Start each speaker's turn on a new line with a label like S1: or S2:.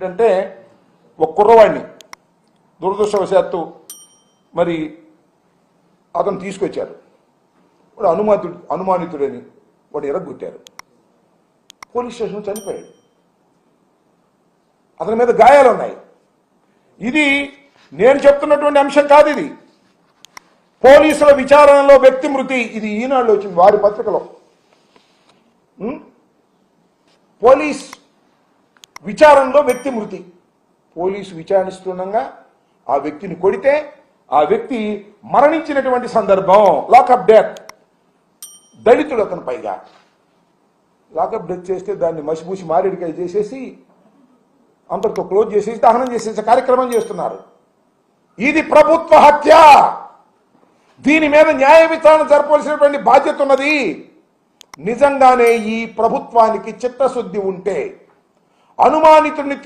S1: ఏంటంటే ఒక కుర్రవాడిని దురదృష్టవశాత్తు మరి అతను తీసుకొచ్చారు. వాడు అనుమాతుడు అనుమానితుడని వాడు ఎరగొట్టారు. పోలీస్ స్టేషన్ చనిపోయాడు. అతని మీద గాయాలు ఉన్నాయి. ఇది నేను చెప్తున్నటువంటి అంశం కాదు ఇది. పోలీసుల విచారణలో వ్యక్తి మృతి ఇది ఈనాడులో వచ్చింది. వారి పత్రికలో. పోలీస్ విచారణలో వ్యక్తి మృతి. పోలీసు విచారిస్తుండగా ఆ వ్యక్తిని కొడితే ఆ వ్యక్తి మరణించినటువంటి సందర్భం లాకప్ డెత్. దళితుడు అతను పైగా. లాకప్ డెత్ చేస్తే దాన్ని మసిపూసి మారేడికాయ చేసేసి అంతటితో క్లోజ్ చేసేసి దహనం చేసేసే కార్యక్రమం చేస్తున్నారు. ఇది ప్రభుత్వ హత్య! దీని మీద న్యాయ విచారణ జరపవలసినటువంటి బాధ్యత ఉన్నది. నిజంగానే ఈ ప్రభుత్వానికి చిత్తశుద్ధి ఉంటే అనుమానితుడిని